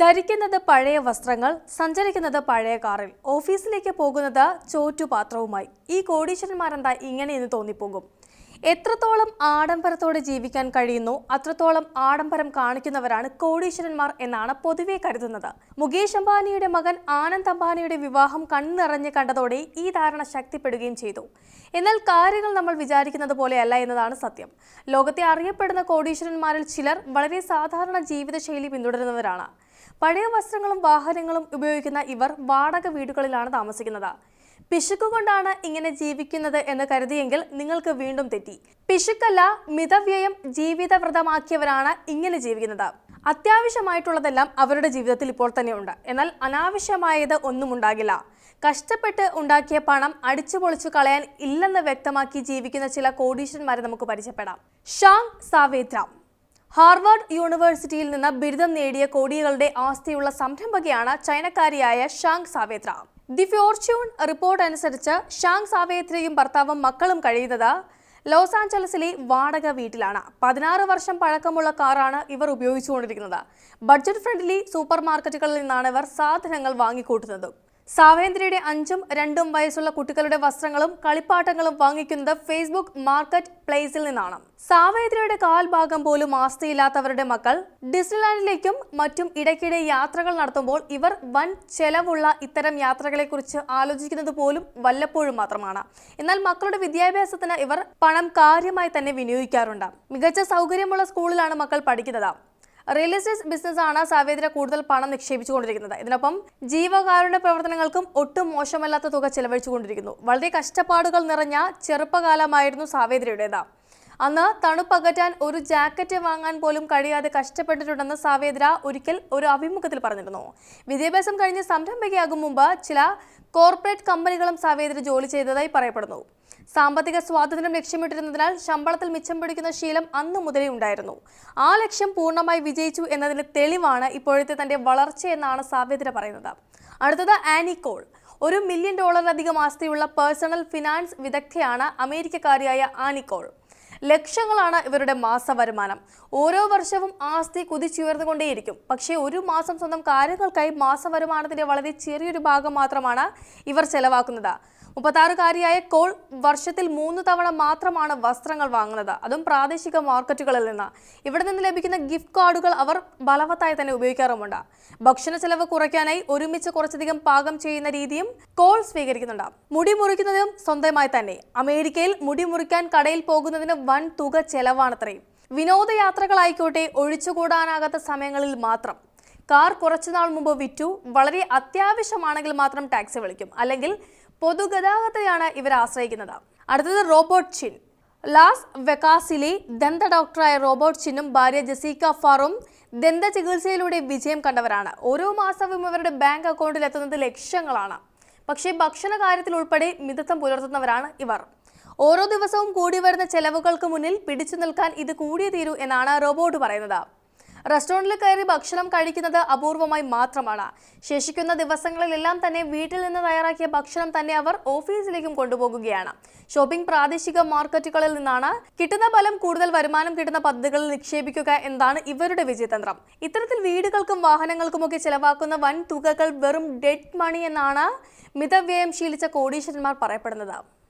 ധരിക്കുന്നത് പഴയ വസ്ത്രങ്ങൾ സഞ്ചരിക്കുന്നത് പഴയ കാറിൽ ഓഫീസിലേക്ക് പോകുന്നത് ചോറ്റുപാത്രവുമായി. ഈ കോടീശ്വരന്മാരെന്താ ഇങ്ങനെയെന്ന് തോന്നിപ്പോകും? എത്രത്തോളം ആഡംബരത്തോടെ ജീവിക്കാൻ കഴിയുന്നു അത്രത്തോളം ആഡംബരം കാണിക്കുന്നവരാണ് കോടീശ്വരന്മാർ എന്നാണ് പൊതുവെ കരുതുന്നത്. മുകേഷ് അംബാനിയുടെ മകൻ ആനന്ദ് അംബാനിയുടെ വിവാഹം കണ്ണിറഞ്ഞ് കണ്ടതോടെ ഈ ധാരണ ശക്തിപ്പെടുകയും ചെയ്തു. എന്നാൽ കാര്യങ്ങൾ നമ്മൾ വിചാരിക്കുന്നത് പോലെയല്ല എന്നതാണ് സത്യം. ലോകത്തെ അറിയപ്പെടുന്ന കോടീശ്വരന്മാരിൽ ചിലർ വളരെ സാധാരണ ജീവിതശൈലി പിന്തുടരുന്നവരാണ്. പഴയ വസ്ത്രങ്ങളും വാഹനങ്ങളും ഉപയോഗിക്കുന്ന ഇവർ വാടക വീടുകളിലാണ് താമസിക്കുന്നത്. പിശുക്കുകൊണ്ടാണ് ഇങ്ങനെ ജീവിക്കുന്നത് എന്ന് കരുതിയെങ്കിൽ നിങ്ങൾക്ക് വീണ്ടും തെറ്റി. പിശുക്കല്ല മിതവ്യയം ജീവിതവ്രതമാക്കിയവരാണ് ഇങ്ങനെ ജീവിക്കുന്നത്. അത്യാവശ്യമായിട്ടുള്ളതെല്ലാം അവരുടെ ജീവിതത്തിൽ ഇപ്പോൾ തന്നെയുണ്ട്. എന്നാൽ അനാവശ്യമായത് ഒന്നും ഉണ്ടാകില്ല കഷ്ടപ്പെട്ട് ഉണ്ടാക്കിയ പണം അടിച്ചു പൊളിച്ചു കളയാൻ ഇല്ലെന്ന് വ്യക്തമാക്കി ജീവിക്കുന്ന ചില കോടീശ്വരന്മാരെ നമുക്ക് പരിചയപ്പെടാം. ഷാങ് സാവേത്ര. ഹാർവാർഡ് യൂണിവേഴ്സിറ്റിയിൽ നിന്ന് ബിരുദം നേടിയ കോടികളുടെ ആസ്തിയുള്ള സംരംഭകയാണ് ചൈനക്കാരിയായ ഷാങ് സാവേത്ര. ദി ഫോർച്യൂൺ റിപ്പോർട്ട് അനുസരിച്ച് ഷാങ് സാവേത്രിയും ഭർത്താവും മക്കളും കഴിയുന്നത് ലോസ് ആഞ്ചലസിലെ വാടക വീട്ടിലാണ്. പതിനാറ് വർഷം പഴക്കമുള്ള കാറാണ് ഇവർ ഉപയോഗിച്ചുകൊണ്ടിരിക്കുന്നത്. ബഡ്ജറ്റ് ഫ്രണ്ട്ലി സൂപ്പർ മാർക്കറ്റുകളിൽ നിന്നാണ് ഇവർ സാധനങ്ങൾ വാങ്ങിക്കൂട്ടുന്നത്. സാവേന്ദ്രയുടെ അഞ്ചും രണ്ടും വയസ്സുള്ള കുട്ടികളുടെ വസ്ത്രങ്ങളും കളിപ്പാട്ടങ്ങളും വാങ്ങിക്കുന്നത് ഫേസ്ബുക്ക് മാർക്കറ്റ് പ്ലേസിൽ നിന്നാണ്. സാവേന്ദ്രയുടെ കാൽഭാഗം പോലും ആസ്തിയില്ലാത്തവരുടെ മക്കൾ ഡിസ്നിലാൻഡിലേക്കും മറ്റും ഇടയ്ക്കിടെ യാത്രകൾ നടത്തുമ്പോൾ ഇവർ വൻ ചെലവുള്ള ഇത്തരം യാത്രകളെക്കുറിച്ച് ആലോചിക്കുന്നത് പോലും വല്ലപ്പോഴും മാത്രമാണ്. എന്നാൽ മക്കളുടെ വിദ്യാഭ്യാസത്തിന് ഇവർ പണം കാര്യമായി തന്നെ വിനിയോഗിക്കാറുണ്ട്. മികച്ച സൗകര്യമുള്ള സ്കൂളിലാണ് മക്കൾ പഠിക്കുന്നത്. റിയൽ എസ്റ്റേറ്റ് ബിസിനസ്സാണ് സാവേദിന കൂടുതൽ പണം നിക്ഷേപിച്ചുകൊണ്ടിരിക്കുന്നത്. ഇതിനൊപ്പം ജീവകാരുണ്യ പ്രവർത്തനങ്ങൾക്കും ഒട്ടും മോശമല്ലാത്ത തുക ചെലവഴിച്ചുകൊണ്ടിരിക്കുന്നു. വളരെ കഷ്ടപ്പാടുകൾ നിറഞ്ഞ ചെറുപ്പകാലമായിരുന്നു സാവേദ്രയുടേത് അന്ന് തണുപ്പകറ്റാൻ ഒരു ജാക്കറ്റ് വാങ്ങാൻ പോലും കഴിയാതെ കഷ്ടപ്പെട്ടിട്ടുണ്ടെന്ന് സാവേദ്ര ഒരിക്കൽ ഒരു അഭിമുഖത്തിൽ പറഞ്ഞിരുന്നു. വിദ്യാഭ്യാസം കഴിഞ്ഞ് സംരംഭകയാകും മുമ്പ് ചില കോർപ്പറേറ്റ് കമ്പനികളും സാവേദ്ര ജോലി ചെയ്തതായി പറയപ്പെടുന്നു. സാമ്പത്തിക സ്വാതന്ത്ര്യം ലക്ഷ്യമിട്ടിരുന്നതിനാൽ ശമ്പളത്തിൽ മിച്ചം പിടിക്കുന്ന ശീലം അന്ന് മുതലേ ഉണ്ടായിരുന്നു. ആ ലക്ഷ്യം പൂർണമായി വിജയിച്ചു എന്നതിന് തെളിവാണ് ഇപ്പോഴത്തെ തന്റെ വളർച്ച എന്നാണ് സാവ്യതര പറയുന്നത്. അടുത്തത് ആനി കോൾ. ഒരു മില്യൺ ഡോളറിലധികം ആസ്തിയുള്ള പേഴ്സണൽ ഫിനാൻസ് വിദഗ്ധയാണ് അമേരിക്കക്കാരിയായ ആനിക്കോൾ ലക്ഷങ്ങളാണ് ഇവരുടെ മാസ വരുമാനം. ഓരോ വർഷവും ആസ്തി കുതിച്ചുയർന്നുകൊണ്ടേയിരിക്കും. പക്ഷേ ഒരു മാസം സ്വന്തം കാര്യങ്ങൾക്കായി മാസ വരുമാനത്തിന്റെ വളരെ ചെറിയൊരു ഭാഗം മാത്രമാണ് ഇവർ ചെലവാക്കുന്നത്. മുപ്പത്താറുകാരിയായ കോൾ വർഷത്തിൽ മൂന്ന് തവണ മാത്രമാണ് വസ്ത്രങ്ങൾ വാങ്ങുന്നത്. അതും പ്രാദേശിക മാർക്കറ്റുകളിൽ നിന്ന്. ഇവിടെ നിന്ന് ലഭിക്കുന്ന ഗിഫ്റ്റ് കാർഡുകൾ അവർ ബലവത്തായി തന്നെ ഉപയോഗിക്കാറുമുണ്ട്. ഭക്ഷണ ചെലവ് കുറയ്ക്കാനായി ഒരുമിച്ച് കുറച്ചധികം പാകം ചെയ്യുന്ന രീതിയും കോൾ സ്വീകരിക്കുന്നുണ്ട്. മുടി മുറിക്കുന്നതും സ്വന്തമായി തന്നെ. അമേരിക്കയിൽ മുടി മുറിക്കാൻ കടയിൽ പോകുന്നതിന് വൻ തുക ചെലവാണത്രയും. വിനോദയാത്രകളായിക്കോട്ടെ ഒഴിച്ചുകൂടാനാകാത്ത സമയങ്ങളിൽ മാത്രം. കാർ കുറച്ചുനാൾ മുമ്പ് വിറ്റു. വളരെ അത്യാവശ്യമാണെങ്കിൽ മാത്രം ടാക്സി വിളിക്കും. അല്ലെങ്കിൽ പൊതുഗതാഗതത്തെയാണ് ഇവർ ആശ്രയിക്കുന്നത്. അടുത്തത് റോബോട്ട് ചിൻ. ലാസ് വെക്കാസിലെ ദന്ത ഡോക്ടറായ റോബോട്ട് ചിന്നും ഭാര്യ ജസീക്ക ഫാറും ദന്ത ചികിത്സയിലൂടെ വിജയം കണ്ടവരാണ്. ഓരോ മാസവും ഇവരുടെ ബാങ്ക് അക്കൗണ്ടിൽ എത്തുന്നത് ലക്ഷങ്ങളാണ്. പക്ഷേ ഭക്ഷണ കാര്യത്തിൽ ഉൾപ്പെടെ മിതത്വം പുലർത്തുന്നവരാണ് ഇവർ. ഓരോ ദിവസവും കൂടി വരുന്ന ചെലവുകൾക്ക് മുന്നിൽ പിടിച്ചു നിൽക്കാൻ ഇത് കൂടിയേ തീരൂ എന്നാണ് റോബോട്ട് പറയുന്നത്. റെസ്റ്റോറന്റിൽ കയറി ഭക്ഷണം കഴിക്കുന്നത് അപൂർവമായി മാത്രമാണ്. ശേഷിക്കുന്ന ദിവസങ്ങളിലെല്ലാം തന്നെ വീട്ടിൽ നിന്ന് തയ്യാറാക്കിയ ഭക്ഷണം തന്നെ അവർ ഓഫീസിലേക്കും കൊണ്ടുപോകുകയാണ്. ഷോപ്പിംഗ് പ്രാദേശിക മാർക്കറ്റുകളിൽ നിന്നാണ് കിട്ടുന്ന ഫലം കൂടുതൽ വരുമാനം കിട്ടുന്ന പദ്ധതികളിൽ നിക്ഷേപിക്കുക എന്നതാണ് ഇവരുടെ വിജയതന്ത്രം. ഇത്തരത്തിൽ വീടുകൾക്കും വാഹനങ്ങൾക്കുമൊക്കെ ചിലവാക്കുന്ന വൻ തുകകൾ വെറും ഡെഡ് മണി എന്നാണ് മിതവ്യയം ശീലിച്ച കോടീശ്വരന്മാർ പറയപ്പെടുന്നത്.